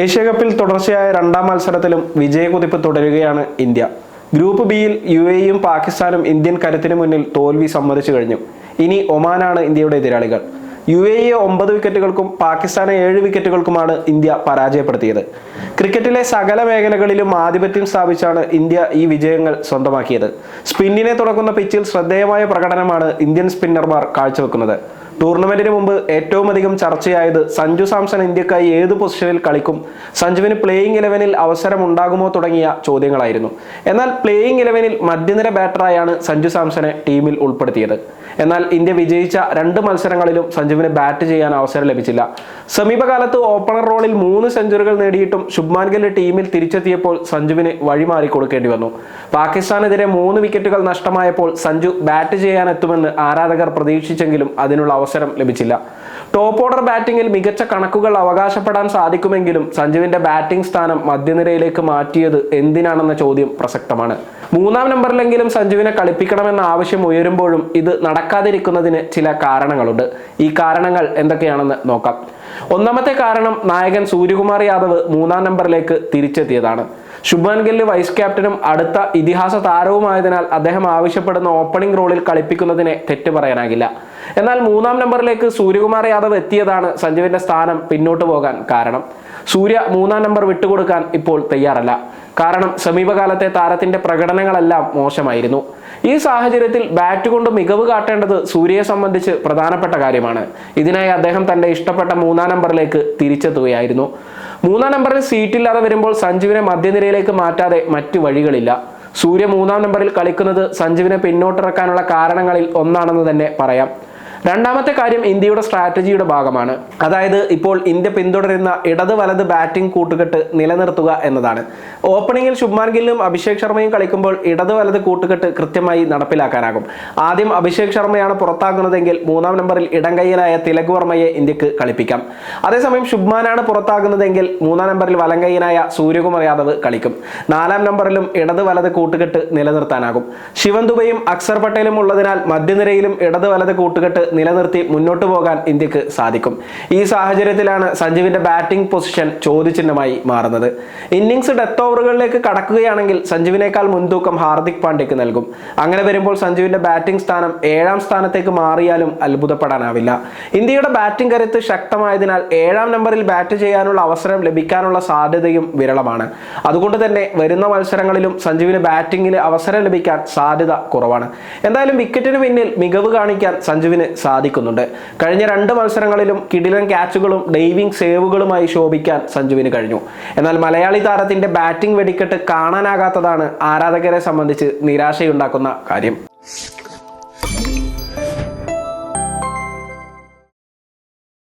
ഏഷ്യാകപ്പിൽ തുടർച്ചയായ രണ്ടാം മത്സരത്തിലും വിജയകുതിപ്പ് തുടരുകയാണ് ഇന്ത്യ. ഗ്രൂപ്പ് ബിയിൽ യു എയും പാകിസ്ഥാനും ഇന്ത്യൻ കരുത്തിന് മുന്നിൽ തോൽവി സമ്മതിച്ചു കഴിഞ്ഞു. ഇനി ഒമാനാണ് ഇന്ത്യയുടെ എതിരാളികൾ. യു എ ഒമ്പത് വിക്കറ്റുകൾക്കും പാകിസ്ഥാനെ ഏഴ് വിക്കറ്റുകൾക്കുമാണ് ഇന്ത്യ പരാജയപ്പെടുത്തിയത്. ക്രിക്കറ്റിലെ സകല മേഖലകളിലും ആധിപത്യം സ്ഥാപിച്ചാണ് ഇന്ത്യ ഈ വിജയങ്ങൾ സ്വന്തമാക്കിയത്. സ്പിന്നിനെ തുടക്കുന്ന പിച്ചിൽ ശ്രദ്ധേയമായ പ്രകടനമാണ് ഇന്ത്യൻ സ്പിന്നർമാർ കാഴ്ചവെക്കുന്നത്. ടൂർണമെന്റിന് മുമ്പ് ഏറ്റവും അധികം ചർച്ചയായത് സഞ്ജു സാംസൺ ഇന്ത്യക്കായി ഏത് പൊസിഷനിൽ കളിക്കും സഞ്ജുവിന് പ്ലേയിങ് ഇലവനിൽ അവസരം ഉണ്ടാകുമോ തുടങ്ങിയ ചോദ്യങ്ങളായിരുന്നു. എന്നാൽ പ്ലേയിങ് ഇലവനിൽ മധ്യനിര ബാറ്ററായാണ് സഞ്ജു സാംസനെ ടീമിൽ ഉൾപ്പെടുത്തിയത്. എന്നാൽ ഇന്ത്യ വിജയിച്ച രണ്ട് മത്സരങ്ങളിലും സഞ്ജുവിന് ബാറ്റ് ചെയ്യാൻ അവസരം ലഭിച്ചില്ല. സമീപകാലത്ത് ഓപ്പണർ റോളിൽ മൂന്ന് സെഞ്ചുറികൾ നേടിയിട്ടും ശുഭ്മാൻ ഗിൽ ടീമിൽ തിരിച്ചെത്തിയപ്പോൾ സഞ്ജുവിന് വഴിമാറി കൊടുക്കേണ്ടി വന്നു. പാകിസ്ഥാനെതിരെ മൂന്ന് വിക്കറ്റുകൾ നഷ്ടമായപ്പോൾ സഞ്ജു ബാറ്റ് ചെയ്യാൻ എത്തുമെന്ന് ആരാധകർ പ്രതീക്ഷിച്ചെങ്കിലും അതിനുള്ള അവസരം ലഭിച്ചില്ല. ടോപ്പ് ഓർഡർ ബാറ്റിംഗിൽ മികച്ച കണക്കുകൾ അവകാശപ്പെടാൻ സാധിക്കുമെങ്കിലും സഞ്ജുവിന്റെ ബാറ്റിംഗ് സ്ഥാനം മധ്യനിരയിലേക്ക് മാറ്റിയത് എന്തിനാണെന്ന ചോദ്യം പ്രസക്തമാണ്. മൂന്നാം നമ്പറിലെങ്കിലും സഞ്ജുവിനെ കളിപ്പിക്കണമെന്ന ആവശ്യം ഉയരുമ്പോഴും ഇത് നടക്കാതിരിക്കുന്നതിന് ചില കാരണങ്ങളുണ്ട്. ഈ കാരണങ്ങൾ എന്തൊക്കെയാണെന്ന് നോക്കാം. ഒന്നാമത്തെ കാരണം നായകൻ സൂര്യകുമാർ യാദവ് മൂന്നാം നമ്പറിലേക്ക് തിരിച്ചെത്തിയതാണ്. ശുഭ്മാൻ ഗില്ല് വൈസ് ക്യാപ്റ്റനും അടുത്ത ഇതിഹാസ താരവുമായതിനാൽ അദ്ദേഹം ആവശ്യപ്പെടുന്ന ഓപ്പണിംഗ് റോളിൽ കളിപ്പിക്കുന്നതിനെ തെറ്റ് പറയാനാകില്ല. എന്നാൽ മൂന്നാം നമ്പറിലേക്ക് സൂര്യകുമാർ യാദവ് എത്തിയതാണ് സഞ്ജുവിന്റെ സ്ഥാനം പിന്നോട്ട് പോകാൻ കാരണം. സൂര്യ മൂന്നാം നമ്പർ വിട്ടുകൊടുക്കാൻ ഇപ്പോൾ തയ്യാറല്ല. കാരണം സമീപകാലത്തെ താരത്തിന്റെ പ്രകടനങ്ങളെല്ലാം മോശമായിരുന്നു. ഈ സാഹചര്യത്തിൽ ബാറ്റ് കൊണ്ട് മികവ് കാട്ടേണ്ടത് സൂര്യയെ സംബന്ധിച്ച് പ്രധാനപ്പെട്ട കാര്യമാണ്. ഇതിനായി അദ്ദേഹം തന്റെ ഇഷ്ടപ്പെട്ട മൂന്നാം നമ്പറിലേക്ക് തിരിച്ചെത്തുകയായിരുന്നു. മൂന്നാം നമ്പറിൽ സീറ്റില്ലാതെ വരുമ്പോൾ സഞ്ജുവിനെ മധ്യനിരയിലേക്ക് മാറ്റാതെ മറ്റു വഴികളില്ല. സൂര്യ മൂന്നാം നമ്പറിൽ കളിക്കുന്നത് സഞ്ജുവിനെ പിന്നോട്ടിറക്കാനുള്ള കാരണങ്ങളിൽ ഒന്നാണെന്ന് തന്നെ പറയാം. രണ്ടാമത്തെ കാര്യം ഇന്ത്യയുടെ സ്ട്രാറ്റജിയുടെ ഭാഗമാണ്. അതായത് ഇപ്പോൾ ഇന്ത്യ പിന്തുടരുന്ന ഇടത് വലത് ബാറ്റിംഗ് കൂട്ടുകെട്ട് നിലനിർത്തുക എന്നതാണ്. ഓപ്പണിംഗിൽ ശുഭ്മാൻ ഗില്ലും അഭിഷേക് ശർമ്മയും കളിക്കുമ്പോൾ ഇടത് വലത് കൂട്ടുകെട്ട് കൃത്യമായി നടപ്പിലാക്കാനാകും. ആദ്യം അഭിഷേക് ശർമ്മയാണ് പുറത്താകുന്നതെങ്കിൽ മൂന്നാം നമ്പറിൽ ഇടംകൈയിലായ തിലക് വർമ്മയെ ഇന്ത്യയ്ക്ക് കളിപ്പിക്കാം. അതേസമയം ശുഭ്മാനാണ് പുറത്താകുന്നതെങ്കിൽ മൂന്നാം നമ്പറിൽ വലങ്കയ്യനായ സൂര്യകുമാർ യാദവ് കളിക്കും. നാലാം നമ്പറിലും ഇടത് വലത് കൂട്ടുകെട്ട് നിലനിർത്താനാകും. ശിവൻ ദുബൈയും അക്സർ പട്ടേലും ഉള്ളതിനാൽ മധ്യനിരയിലും ഇടത് വലത് കൂട്ടുകെട്ട് നിലനിർത്തി മുന്നോട്ട് പോകാൻ ഇന്ത്യയ്ക്ക് സാധിക്കും. ഈ സാഹചര്യത്തിലാണ് സഞ്ജുവിന്റെ ബാറ്റിംഗ് പൊസിഷൻ ചോദ്യചിഹ്നമായി മാറുന്നത്. ഇന്നിംഗ്സ് ഡെത്ത് ഓവറുകളിലേക്ക് കടക്കുകയാണെങ്കിൽ സഞ്ജുവിനേക്കാൾ മുൻതൂക്കം ഹാർദിക് പാണ്ഡ്യക്ക് നൽകും. അങ്ങനെ വരുമ്പോൾ സഞ്ജുവിന്റെ ബാറ്റിംഗ് സ്ഥാനം ഏഴാം സ്ഥാനത്തേക്ക് മാറിയാലും അത്ഭുതപ്പെടാനാവില്ല. ഇന്ത്യയുടെ ബാറ്റിംഗ് കരുത്ത് ശക്തമായതിനാൽ ഏഴാം നമ്പറിൽ ബാറ്റ് ചെയ്യാനുള്ള അവസരം ലഭിക്കാനുള്ള സാധ്യതയും വിരളമാണ്. അതുകൊണ്ട് തന്നെ വരുന്ന മത്സരങ്ങളിലും സഞ്ജുവിന് ബാറ്റിംഗിൽ അവസരം ലഭിക്കാൻ സാധ്യത കുറവാണ്. എന്തായാലും വിക്കറ്റിന് പിന്നിൽ മികവ് കാണിക്കാൻ സഞ്ജുവിന് സാധിക്കുന്നുണ്ട്. കഴിഞ്ഞ രണ്ട് മത്സരങ്ങളിലും കിടിലൻ ക്യാച്ചുകളും ഡൈവിംഗ് സേവുകളുമായി ശോഭിക്കാൻ സഞ്ജുവിന് കഴിഞ്ഞു. എന്നാൽ മലയാളി താരത്തിന്റെ ബാറ്റിംഗ് വെടിക്കെട്ട് കാണാനാകാത്തതാണ് ആരാധകരെ സംബന്ധിച്ച് നിരാശയുണ്ടാക്കുന്ന കാര്യം.